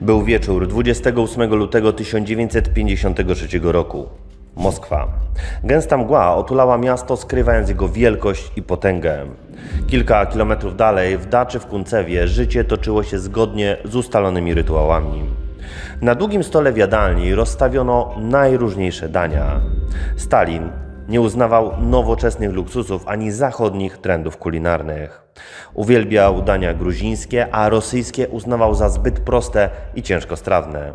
Był wieczór 28 lutego 1953 roku. Moskwa. Gęsta mgła otulała miasto, skrywając jego wielkość i potęgę. Kilka kilometrów dalej, w daczy w Kuncewie, życie toczyło się zgodnie z ustalonymi rytuałami. Na długim stole w jadalni rozstawiono najróżniejsze dania. Stalin nie uznawał nowoczesnych luksusów ani zachodnich trendów kulinarnych. Uwielbiał dania gruzińskie, a rosyjskie uznawał za zbyt proste i ciężkostrawne.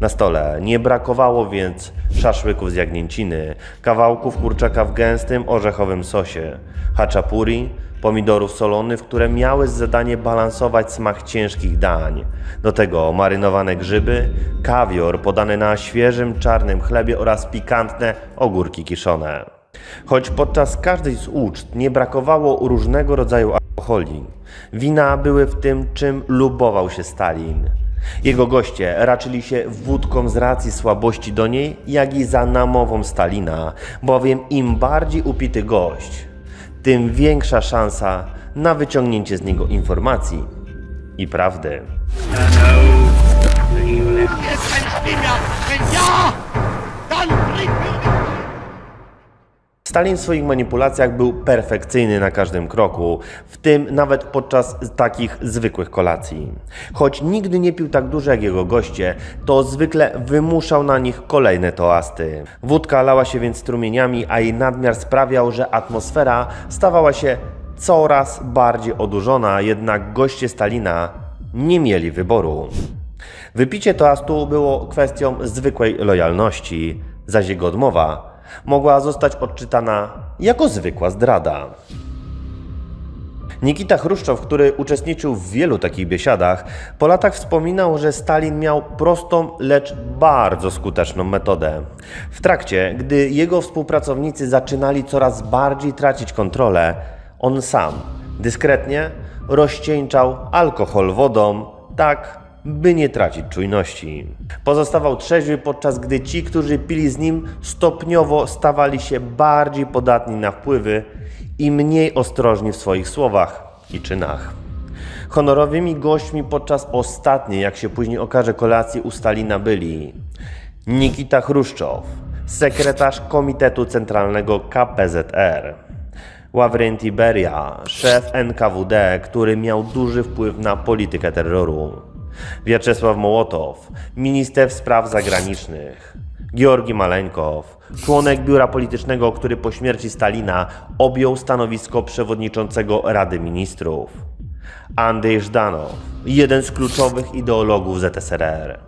Na stole nie brakowało więc szaszłyków z jagnięciny, kawałków kurczaka w gęstym orzechowym sosie, haczapuri, pomidorów solonych, które miały za zadanie balansować smak ciężkich dań. Do tego marynowane grzyby, kawior podany na świeżym czarnym chlebie oraz pikantne ogórki kiszone. Choć podczas każdej z uczt nie brakowało różnego rodzaju alkoholi, wina były w tym, czym lubował się Stalin. Jego goście raczyli się wódką z racji słabości do niej, jak i za namową Stalina, bowiem im bardziej upity gość, tym większa szansa na wyciągnięcie z niego informacji i prawdy. Stalin w swoich manipulacjach był perfekcyjny na każdym kroku, w tym nawet podczas takich zwykłych kolacji. Choć nigdy nie pił tak dużo jak jego goście, to zwykle wymuszał na nich kolejne toasty. Wódka lała się więc strumieniami, a jej nadmiar sprawiał, że atmosfera stawała się coraz bardziej odurzona, jednak goście Stalina nie mieli wyboru. Wypicie toastu było kwestią zwykłej lojalności, zaś jego odmowa mogła zostać odczytana jako zwykła zdrada. Nikita Chruszczow, który uczestniczył w wielu takich biesiadach, po latach wspominał, że Stalin miał prostą, lecz bardzo skuteczną metodę. W trakcie, gdy jego współpracownicy zaczynali coraz bardziej tracić kontrolę, on sam dyskretnie rozcieńczał alkohol wodą, tak by nie tracić czujności. Pozostawał trzeźwy, podczas gdy ci, którzy pili z nim, stopniowo stawali się bardziej podatni na wpływy i mniej ostrożni w swoich słowach i czynach. Honorowymi gośćmi podczas ostatniej, jak się później okaże, kolacji u Stalina byli Nikita Chruszczow, sekretarz Komitetu Centralnego KPZR, Ławrenty Beria, szef NKWD, który miał duży wpływ na politykę terroru, Wiaczesław Mołotow, minister spraw zagranicznych, Georgi Maleńkow, członek biura politycznego, który po śmierci Stalina objął stanowisko przewodniczącego Rady Ministrów, Andrzej Żdanow, jeden z kluczowych ideologów ZSRR.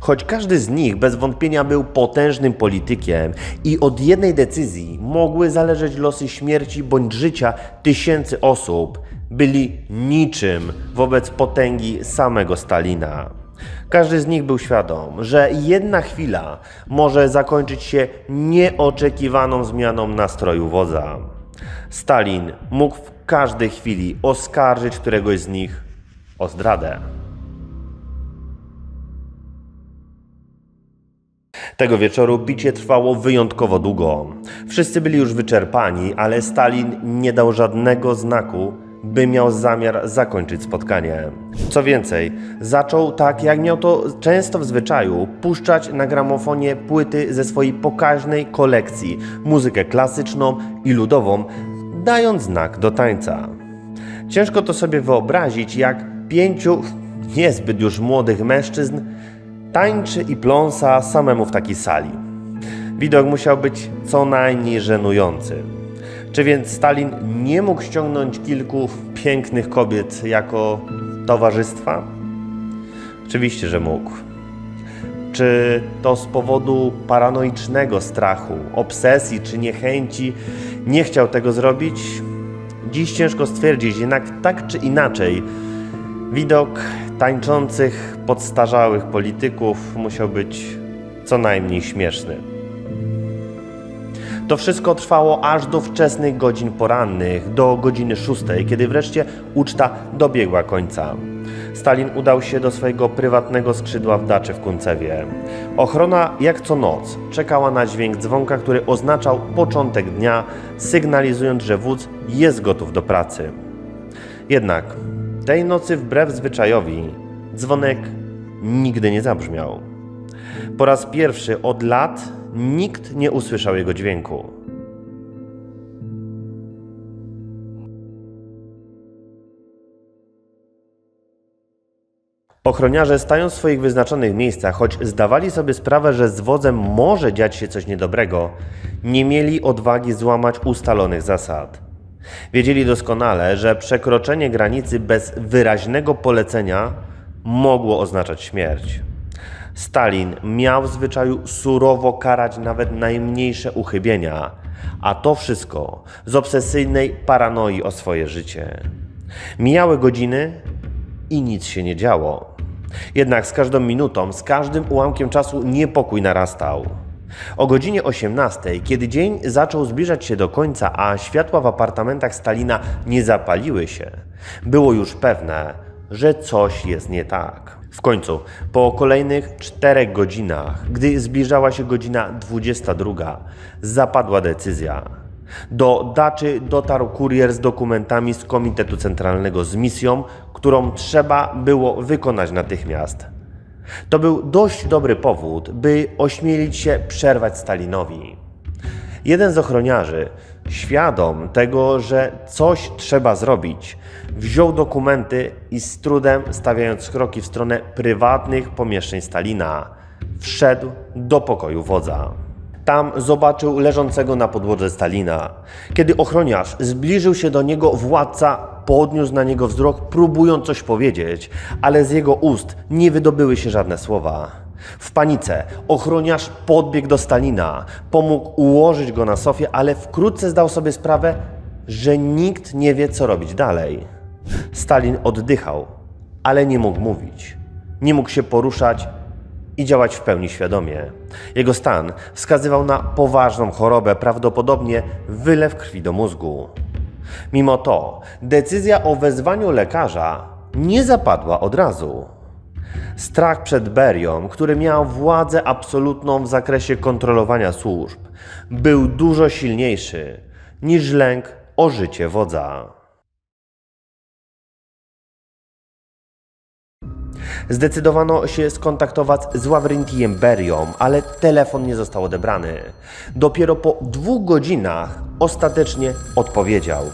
Choć każdy z nich bez wątpienia był potężnym politykiem i od jednej decyzji mogły zależeć losy śmierci bądź życia tysięcy osób, byli niczym wobec potęgi samego Stalina. Każdy z nich był świadom, że jedna chwila może zakończyć się nieoczekiwaną zmianą nastroju wodza. Stalin mógł w każdej chwili oskarżyć któregoś z nich o zdradę. Tego wieczoru bicie trwało wyjątkowo długo. Wszyscy byli już wyczerpani, ale Stalin nie dał żadnego znaku, by miał zamiar zakończyć spotkanie. Co więcej, zaczął tak, jak miał to często w zwyczaju, puszczać na gramofonie płyty ze swojej pokaźnej kolekcji, muzykę klasyczną i ludową, dając znak do tańca. Ciężko to sobie wyobrazić, jak pięciu niezbyt już młodych mężczyzn tańczy i pląsa samemu w takiej sali. Widok musiał być co najmniej żenujący. Czy więc Stalin nie mógł ściągnąć kilku pięknych kobiet jako towarzystwa? Oczywiście, że mógł. Czy to z powodu paranoicznego strachu, obsesji czy niechęci nie chciał tego zrobić? Dziś ciężko stwierdzić, jednak tak czy inaczej, widok tańczących, podstarzałych polityków musiał być co najmniej śmieszny. To wszystko trwało aż do wczesnych godzin porannych, do godziny szóstej, kiedy wreszcie uczta dobiegła końca. Stalin udał się do swojego prywatnego skrzydła w daczy w Kuncewie. Ochrona, jak co noc, czekała na dźwięk dzwonka, który oznaczał początek dnia, sygnalizując, że wódz jest gotów do pracy. Jednak Tej nocy, wbrew zwyczajowi, dzwonek nigdy nie zabrzmiał. Po raz pierwszy od lat nikt nie usłyszał jego dźwięku. Ochroniarze stają w swoich wyznaczonych miejscach, choć zdawali sobie sprawę, że z wodzem może dziać się coś niedobrego, nie mieli odwagi złamać ustalonych zasad. Wiedzieli doskonale, że przekroczenie granicy bez wyraźnego polecenia mogło oznaczać śmierć. Stalin miał w zwyczaju surowo karać nawet najmniejsze uchybienia, a to wszystko z obsesyjnej paranoi o swoje życie. Mijały godziny i nic się nie działo. Jednak z każdą minutą, z każdym ułamkiem czasu niepokój narastał. O godzinie 18, kiedy dzień zaczął zbliżać się do końca, a światła w apartamentach Stalina nie zapaliły się, było już pewne, że coś jest nie tak. W końcu, po kolejnych czterech godzinach, gdy zbliżała się godzina 22, zapadła decyzja. Do daczy dotarł kurier z dokumentami z Komitetu Centralnego z misją, którą trzeba było wykonać natychmiast. To był dość dobry powód, by ośmielić się przerwać Stalinowi. Jeden z ochroniarzy, świadom tego, że coś trzeba zrobić, wziął dokumenty i z trudem stawiając kroki w stronę prywatnych pomieszczeń Stalina, wszedł do pokoju wodza. Tam zobaczył leżącego na podłodze Stalina. Kiedy ochroniarz zbliżył się do niego, władca podniósł na niego wzrok, próbując coś powiedzieć, ale z jego ust nie wydobyły się żadne słowa. W panice ochroniarz podbiegł do Stalina, pomógł ułożyć go na sofie, ale wkrótce zdał sobie sprawę, że nikt nie wie, co robić dalej. Stalin oddychał, ale nie mógł mówić. Nie mógł się poruszać i działać w pełni świadomie. Jego stan wskazywał na poważną chorobę, prawdopodobnie wylew krwi do mózgu. Mimo to decyzja o wezwaniu lekarza nie zapadła od razu. Strach przed Berią, który miał władzę absolutną w zakresie kontrolowania służb, był dużo silniejszy niż lęk o życie wodza. Zdecydowano się skontaktować z Ławrentijem Berią, ale telefon nie został odebrany. Dopiero po dwóch godzinach ostatecznie odpowiedział.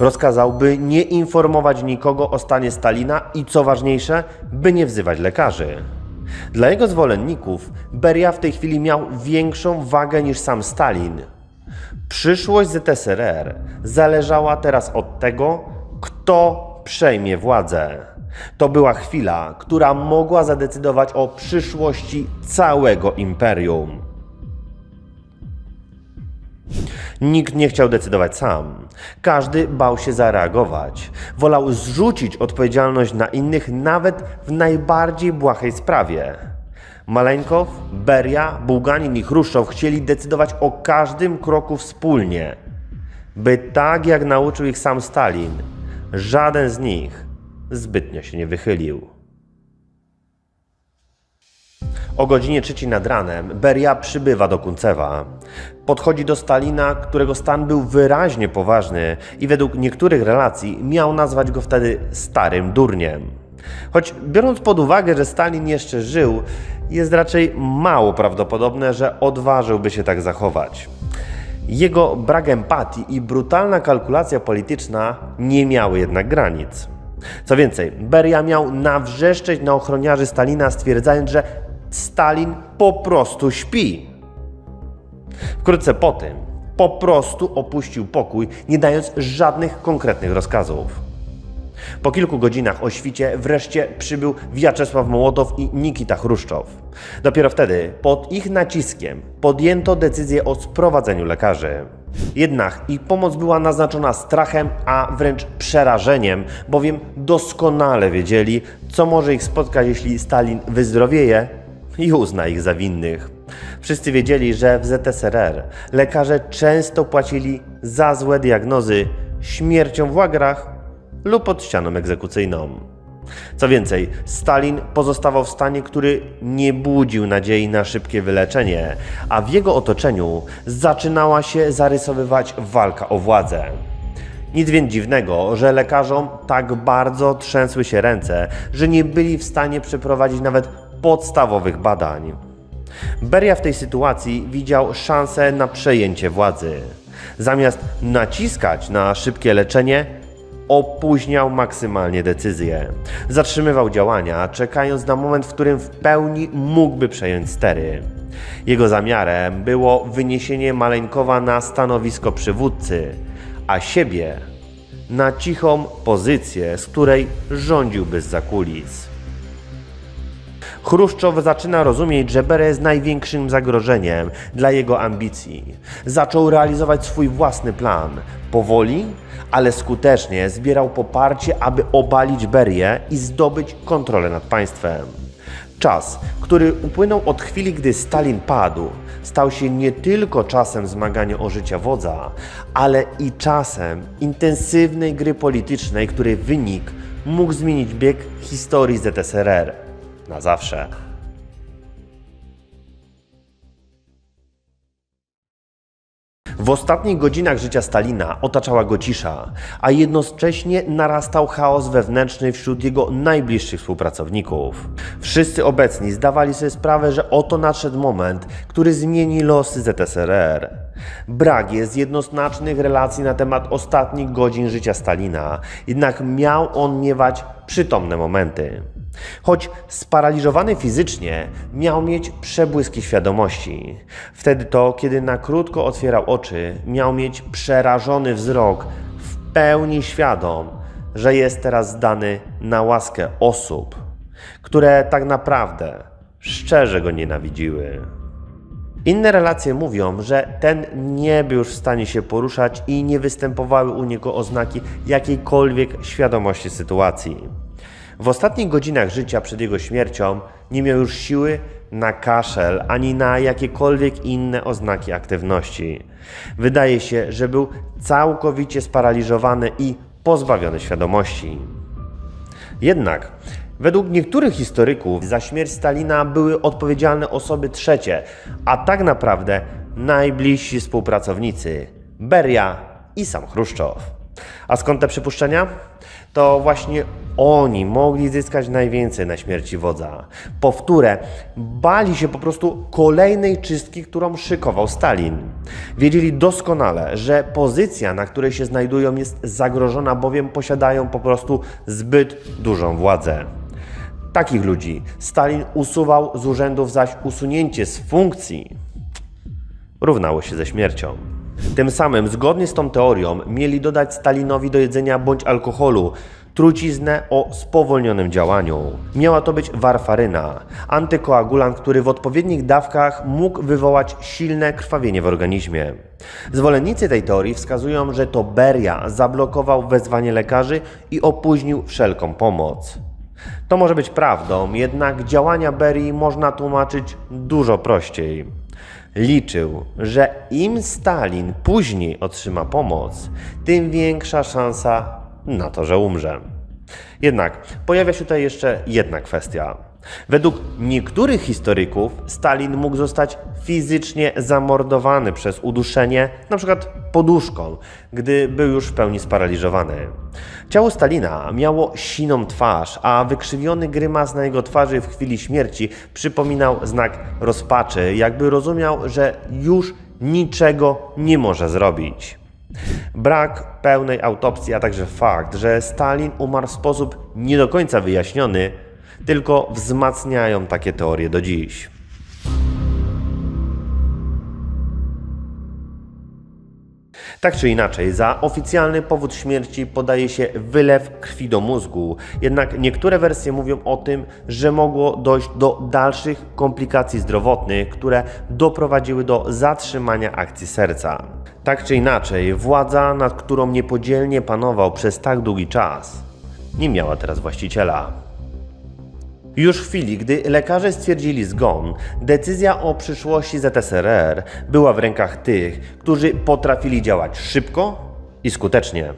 Rozkazał, by nie informować nikogo o stanie Stalina i co ważniejsze, by nie wzywać lekarzy. Dla jego zwolenników Beria w tej chwili miał większą wagę niż sam Stalin. Przyszłość ZSRR zależała teraz od tego, kto przejmie władzę. To była chwila, która mogła zadecydować o przyszłości całego imperium. Nikt nie chciał decydować sam. Każdy bał się zareagować. Wolał zrzucić odpowiedzialność na innych, nawet w najbardziej błahej sprawie. Maleńkow, Beria, Bułganin i Chruszczow chcieli decydować o każdym kroku wspólnie, by tak jak nauczył ich sam Stalin, żaden z nich zbytnio się nie wychylił. O godzinie trzeciej nad ranem Beria przybywa do Kuncewa. Podchodzi do Stalina, którego stan był wyraźnie poważny i według niektórych relacji miał nazwać go wtedy starym durniem. Choć biorąc pod uwagę, że Stalin jeszcze żył, jest raczej mało prawdopodobne, że odważyłby się tak zachować. Jego brak empatii i brutalna kalkulacja polityczna nie miały jednak granic. Co więcej, Beria miał nawrzeszczeć na ochroniarzy Stalina, stwierdzając, że Stalin po prostu śpi. Wkrótce po tym po prostu opuścił pokój, nie dając żadnych konkretnych rozkazów. Po kilku godzinach o świcie wreszcie przybył Wiaczesław Mołotow i Nikita Chruszczow. Dopiero wtedy, pod ich naciskiem, podjęto decyzję o sprowadzeniu lekarzy. Jednak ich pomoc była naznaczona strachem, a wręcz przerażeniem, bowiem doskonale wiedzieli, co może ich spotkać, jeśli Stalin wyzdrowieje i uzna ich za winnych. Wszyscy wiedzieli, że w ZSRR lekarze często płacili za złe diagnozy śmiercią w łagrach lub pod ścianą egzekucyjną. Co więcej, Stalin pozostawał w stanie, który nie budził nadziei na szybkie wyleczenie, a w jego otoczeniu zaczynała się zarysowywać walka o władzę. Nic więc dziwnego, że lekarzom tak bardzo trzęsły się ręce, że nie byli w stanie przeprowadzić nawet podstawowych badań. Beria w tej sytuacji widział szansę na przejęcie władzy. Zamiast naciskać na szybkie leczenie, opóźniał maksymalnie decyzję. Zatrzymywał działania, czekając na moment, w którym w pełni mógłby przejąć stery. Jego zamiarem było wyniesienie Maleńkowa na stanowisko przywódcy, a siebie na cichą pozycję, z której rządziłby z kulis. Chruszczow zaczyna rozumieć, że Beria jest największym zagrożeniem dla jego ambicji. Zaczął realizować swój własny plan. Powoli, ale skutecznie zbierał poparcie, aby obalić Berię i zdobyć kontrolę nad państwem. Czas, który upłynął od chwili, gdy Stalin padł, stał się nie tylko czasem zmagania o życie wodza, ale i czasem intensywnej gry politycznej, której wynik mógł zmienić bieg historii ZSRR na zawsze. W ostatnich godzinach życia Stalina otaczała go cisza, a jednocześnie narastał chaos wewnętrzny wśród jego najbliższych współpracowników. Wszyscy obecni zdawali sobie sprawę, że oto nadszedł moment, który zmieni losy ZSRR. Brak jest jednoznacznych relacji na temat ostatnich godzin życia Stalina, jednak miał on miewać przytomne momenty. Choć sparaliżowany fizycznie, miał mieć przebłyski świadomości. Wtedy to, kiedy na krótko otwierał oczy, miał mieć przerażony wzrok, w pełni świadom, że jest teraz zdany na łaskę osób, które tak naprawdę szczerze go nienawidziły. Inne relacje mówią, że ten nie był już w stanie się poruszać i nie występowały u niego oznaki jakiejkolwiek świadomości sytuacji. W ostatnich godzinach życia przed jego śmiercią nie miał już siły na kaszel ani na jakiekolwiek inne oznaki aktywności. Wydaje się, że był całkowicie sparaliżowany i pozbawiony świadomości. Jednak według niektórych historyków za śmierć Stalina były odpowiedzialne osoby trzecie, a tak naprawdę najbliżsi współpracownicy Beria i sam Chruszczow. A skąd te przypuszczenia? To właśnie oni mogli zyskać najwięcej na śmierci wodza. Powtórę, bali się po prostu kolejnej czystki, którą szykował Stalin. Wiedzieli doskonale, że pozycja, na której się znajdują, jest zagrożona, bowiem posiadają po prostu zbyt dużą władzę. Takich ludzi Stalin usuwał z urzędów, zaś usunięcie z funkcji równało się ze śmiercią. Tym samym, zgodnie z tą teorią, mieli dodać Stalinowi do jedzenia bądź alkoholu truciznę o spowolnionym działaniu. Miała to być warfaryna, antykoagulant, który w odpowiednich dawkach mógł wywołać silne krwawienie w organizmie. Zwolennicy tej teorii wskazują, że to Beria zablokował wezwanie lekarzy i opóźnił wszelką pomoc. To może być prawdą, jednak działania Berii można tłumaczyć dużo prościej. Liczył, że im Stalin później otrzyma pomoc, tym większa szansa na to, że umrze. Jednak pojawia się tutaj jeszcze jedna kwestia. Według niektórych historyków Stalin mógł zostać fizycznie zamordowany przez uduszenie, np. poduszką, gdy był już w pełni sparaliżowany. Ciało Stalina miało siną twarz, a wykrzywiony grymas na jego twarzy w chwili śmierci przypominał znak rozpaczy, jakby rozumiał, że już niczego nie może zrobić. Brak pełnej autopsji, a także fakt, że Stalin umarł w sposób nie do końca wyjaśniony, tylko wzmacniają takie teorie do dziś. Tak czy inaczej, za oficjalny powód śmierci podaje się wylew krwi do mózgu. Jednak niektóre wersje mówią o tym, że mogło dojść do dalszych komplikacji zdrowotnych, które doprowadziły do zatrzymania akcji serca. Tak czy inaczej, władza, nad którą niepodzielnie panował przez tak długi czas, nie miała teraz właściciela. Już w chwili, gdy lekarze stwierdzili zgon, decyzja o przyszłości ZSRR była w rękach tych, którzy potrafili działać szybko i skutecznie.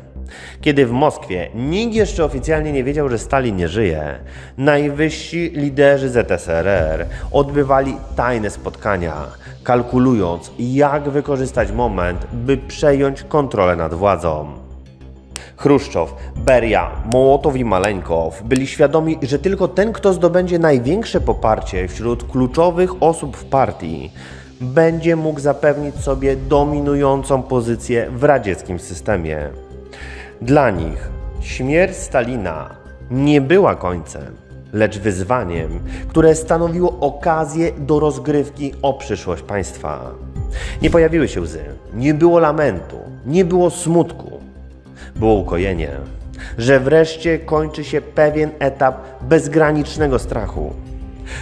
Kiedy w Moskwie nikt jeszcze oficjalnie nie wiedział, że Stalin nie żyje, najwyżsi liderzy ZSRR odbywali tajne spotkania, kalkulując, jak wykorzystać moment, by przejąć kontrolę nad władzą. Chruszczow, Beria, Mołotow i Maleńkow byli świadomi, że tylko ten, kto zdobędzie największe poparcie wśród kluczowych osób w partii, będzie mógł zapewnić sobie dominującą pozycję w radzieckim systemie. Dla nich śmierć Stalina nie była końcem, lecz wyzwaniem, które stanowiło okazję do rozgrywki o przyszłość państwa. Nie pojawiły się łzy, nie było lamentu, nie było smutku. Było ukojenie, że wreszcie kończy się pewien etap bezgranicznego strachu.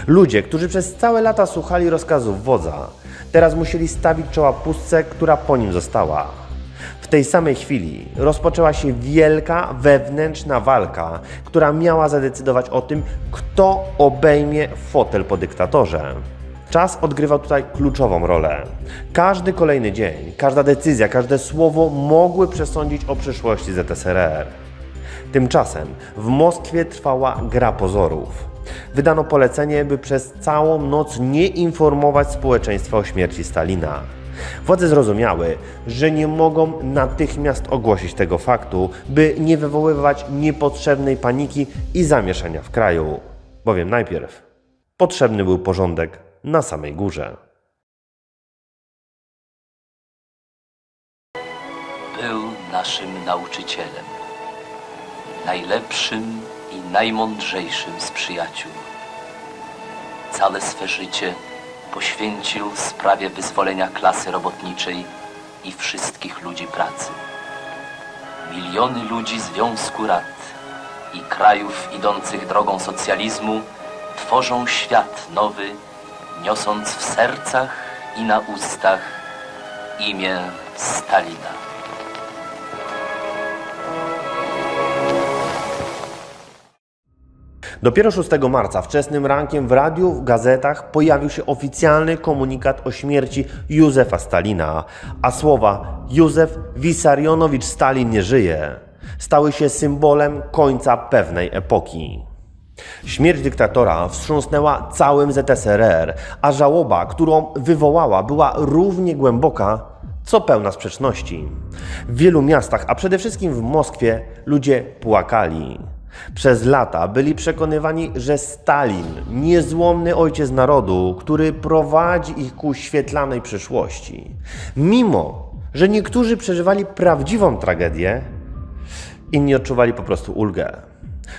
Ludzie, którzy przez całe lata słuchali rozkazów wodza, teraz musieli stawić czoła pustce, która po nim została. W tej samej chwili rozpoczęła się wielka wewnętrzna walka, która miała zadecydować o tym, kto obejmie fotel po dyktatorze. Czas odgrywał tutaj kluczową rolę. Każdy kolejny dzień, każda decyzja, każde słowo mogły przesądzić o przyszłości ZSRR. Tymczasem w Moskwie trwała gra pozorów. Wydano polecenie, by przez całą noc nie informować społeczeństwa o śmierci Stalina. Władze zrozumiały, że nie mogą natychmiast ogłosić tego faktu, by nie wywoływać niepotrzebnej paniki i zamieszania w kraju. Bowiem najpierw potrzebny był porządek na samej górze. Był naszym nauczycielem, najlepszym i najmądrzejszym z przyjaciół. Całe swe życie poświęcił sprawie wyzwolenia klasy robotniczej i wszystkich ludzi pracy. Miliony ludzi Związku Rad i krajów idących drogą socjalizmu tworzą świat nowy, niosąc w sercach i na ustach imię Stalina. Dopiero 6 marca wczesnym rankiem w radiu, w gazetach pojawił się oficjalny komunikat o śmierci Józefa Stalina, a słowa Józef Wisarionowicz Stalin nie żyje stały się symbolem końca pewnej epoki. Śmierć dyktatora wstrząsnęła całym ZSRR, a żałoba, którą wywołała, była równie głęboka, co pełna sprzeczności. W wielu miastach, a przede wszystkim w Moskwie, ludzie płakali. Przez lata byli przekonywani, że Stalin, niezłomny ojciec narodu, który prowadzi ich ku świetlanej przyszłości. Mimo, że niektórzy przeżywali prawdziwą tragedię, inni odczuwali po prostu ulgę.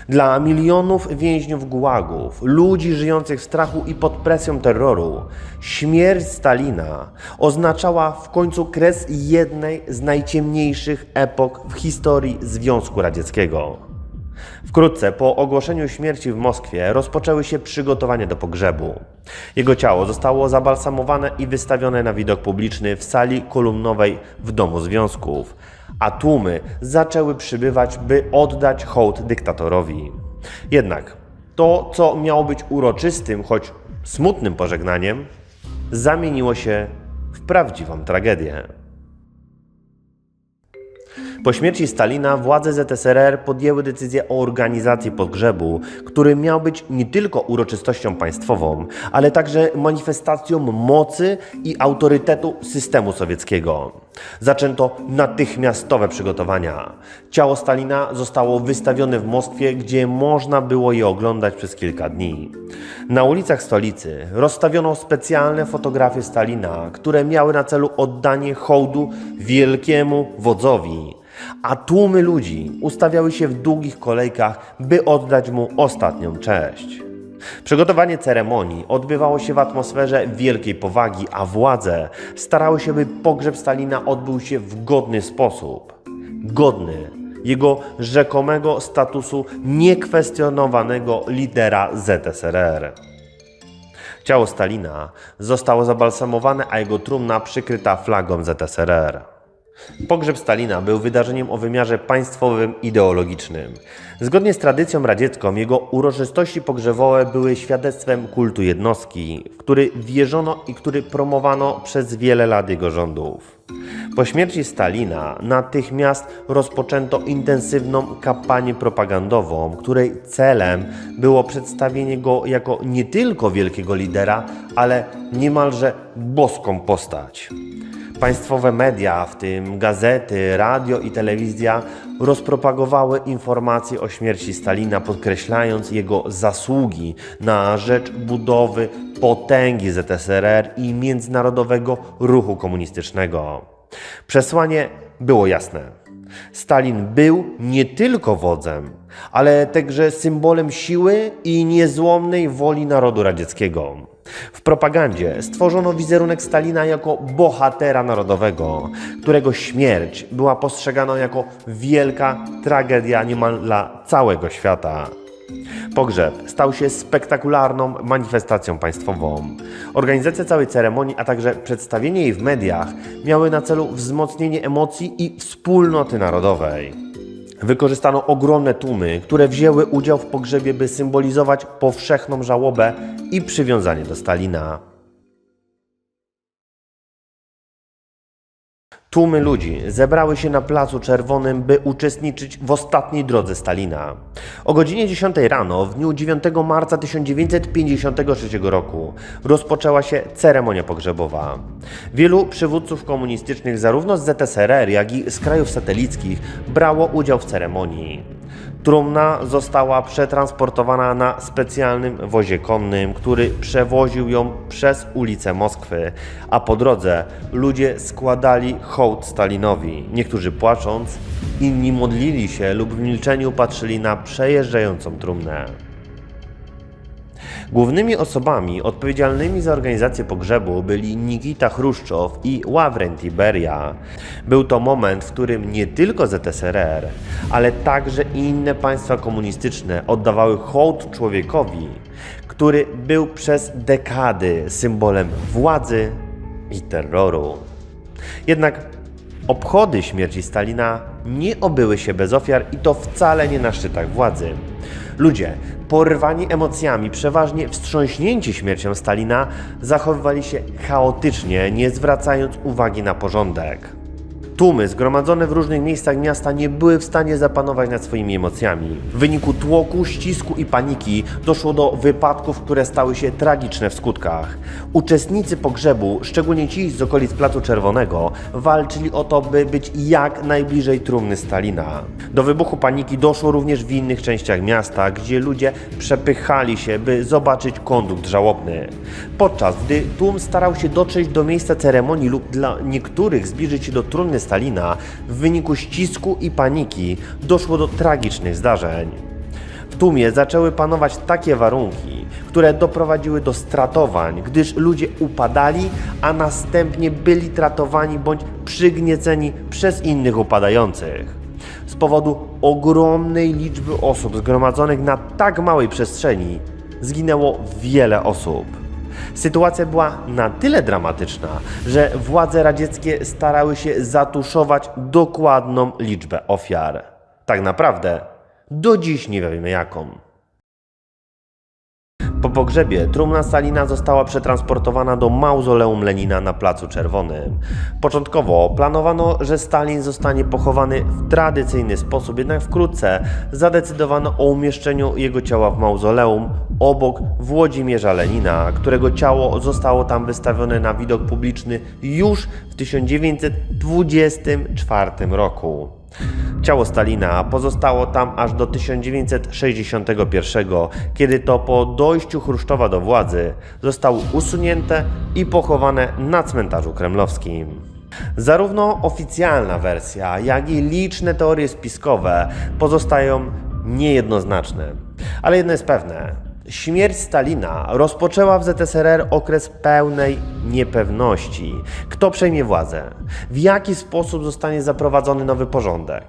Dla milionów więźniów gułagów, ludzi żyjących w strachu i pod presją terroru, śmierć Stalina oznaczała w końcu kres jednej z najciemniejszych epok w historii Związku Radzieckiego. Wkrótce po ogłoszeniu śmierci w Moskwie rozpoczęły się przygotowania do pogrzebu. Jego ciało zostało zabalsamowane i wystawione na widok publiczny w sali kolumnowej w Domu Związków, a tłumy zaczęły przybywać, by oddać hołd dyktatorowi. Jednak to, co miało być uroczystym, choć smutnym pożegnaniem, zamieniło się w prawdziwą tragedię. Po śmierci Stalina władze ZSRR podjęły decyzję o organizacji pogrzebu, który miał być nie tylko uroczystością państwową, ale także manifestacją mocy i autorytetu systemu sowieckiego. Zaczęto natychmiastowe przygotowania. Ciało Stalina zostało wystawione w Moskwie, gdzie można było je oglądać przez kilka dni. Na ulicach stolicy rozstawiono specjalne fotografie Stalina, które miały na celu oddanie hołdu wielkiemu wodzowi a tłumy ludzi ustawiały się w długich kolejkach, by oddać mu ostatnią cześć. Przygotowanie ceremonii odbywało się w atmosferze wielkiej powagi, a władze starały się, by pogrzeb Stalina odbył się w godny sposób. Godny jego rzekomego statusu niekwestionowanego lidera ZSRR. Ciało Stalina zostało zabalsamowane, a jego trumna przykryta flagą ZSRR. Pogrzeb Stalina był wydarzeniem o wymiarze państwowym ideologicznym. Zgodnie z tradycją radziecką, jego uroczystości pogrzebowe były świadectwem kultu jednostki, w który wierzono i który promowano przez wiele lat jego rządów. Po śmierci Stalina natychmiast rozpoczęto intensywną kampanię propagandową, której celem było przedstawienie go jako nie tylko wielkiego lidera, ale niemalże boską postać. Państwowe media, w tym gazety, radio i telewizja, rozpropagowały informacje o śmierci Stalina, podkreślając jego zasługi na rzecz budowy potęgi ZSRR i międzynarodowego ruchu komunistycznego. Przesłanie było jasne. Stalin był nie tylko wodzem, ale także symbolem siły i niezłomnej woli narodu radzieckiego. W propagandzie stworzono wizerunek Stalina jako bohatera narodowego, którego śmierć była postrzegana jako wielka tragedia niemal dla całego świata. Pogrzeb stał się spektakularną manifestacją państwową. Organizacja całej ceremonii, a także przedstawienie jej w mediach miały na celu wzmocnienie emocji i wspólnoty narodowej. Wykorzystano ogromne tłumy, które wzięły udział w pogrzebie, by symbolizować powszechną żałobę i przywiązanie do Stalina. Tłumy ludzi zebrały się na Placu Czerwonym, by uczestniczyć w ostatniej drodze Stalina. O godzinie 10 rano, w dniu 9 marca 1953 roku, rozpoczęła się ceremonia pogrzebowa. Wielu przywódców komunistycznych, zarówno z ZSRR, jak i z krajów satelickich, brało udział w ceremonii. Trumna została przetransportowana na specjalnym wozie konnym, który przewoził ją przez ulice Moskwy, a po drodze ludzie składali hołd Stalinowi. Niektórzy płacząc, inni modlili się lub w milczeniu patrzyli na przejeżdżającą trumnę. Głównymi osobami odpowiedzialnymi za organizację pogrzebu byli Nikita Chruszczow i Ławrenti Beria. Był to moment, w którym nie tylko ZSRR, ale także inne państwa komunistyczne oddawały hołd człowiekowi, który był przez dekady symbolem władzy i terroru. Jednak obchody śmierci Stalina nie obyły się bez ofiar i to wcale nie na szczytach władzy. Ludzie, porwani emocjami, przeważnie wstrząśnięci śmiercią Stalina, zachowywali się chaotycznie, nie zwracając uwagi na porządek. Tłumy zgromadzone w różnych miejscach miasta nie były w stanie zapanować nad swoimi emocjami. W wyniku tłoku, ścisku i paniki doszło do wypadków, które stały się tragiczne w skutkach. Uczestnicy pogrzebu, szczególnie ci z okolic Placu Czerwonego, walczyli o to, by być jak najbliżej trumny Stalina. Do wybuchu paniki doszło również w innych częściach miasta, gdzie ludzie przepychali się, by zobaczyć kondukt żałobny. Podczas gdy tłum starał się dotrzeć do miejsca ceremonii lub dla niektórych zbliżyć się do trumny Stalina, w wyniku ścisku i paniki doszło do tragicznych zdarzeń. W tłumie zaczęły panować takie warunki, które doprowadziły do stratowań, gdyż ludzie upadali, a następnie byli tratowani bądź przygnieceni przez innych upadających. Z powodu ogromnej liczby osób zgromadzonych na tak małej przestrzeni zginęło wiele osób. Sytuacja była na tyle dramatyczna, że władze radzieckie starały się zatuszować dokładną liczbę ofiar. Tak naprawdę do dziś nie wiemy jaką. Po pogrzebie trumna Stalina została przetransportowana do mauzoleum Lenina na Placu Czerwonym. Początkowo planowano, że Stalin zostanie pochowany w tradycyjny sposób, jednak wkrótce zadecydowano o umieszczeniu jego ciała w mauzoleum obok Włodzimierza Lenina, którego ciało zostało tam wystawione na widok publiczny już w 1924 roku. Ciało Stalina pozostało tam aż do 1961, kiedy to po dojściu Chruszczowa do władzy zostało usunięte i pochowane na cmentarzu kremlowskim. Zarówno oficjalna wersja, jak i liczne teorie spiskowe pozostają niejednoznaczne. Ale jedno jest pewne. Śmierć Stalina rozpoczęła w ZSRR okres pełnej niepewności. Kto przejmie władzę? W jaki sposób zostanie zaprowadzony nowy porządek?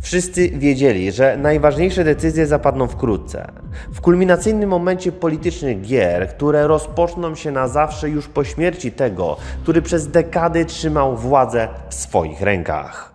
Wszyscy wiedzieli, że najważniejsze decyzje zapadną wkrótce. W kulminacyjnym momencie politycznych gier, które rozpoczną się na zawsze już po śmierci tego, który przez dekady trzymał władzę w swoich rękach.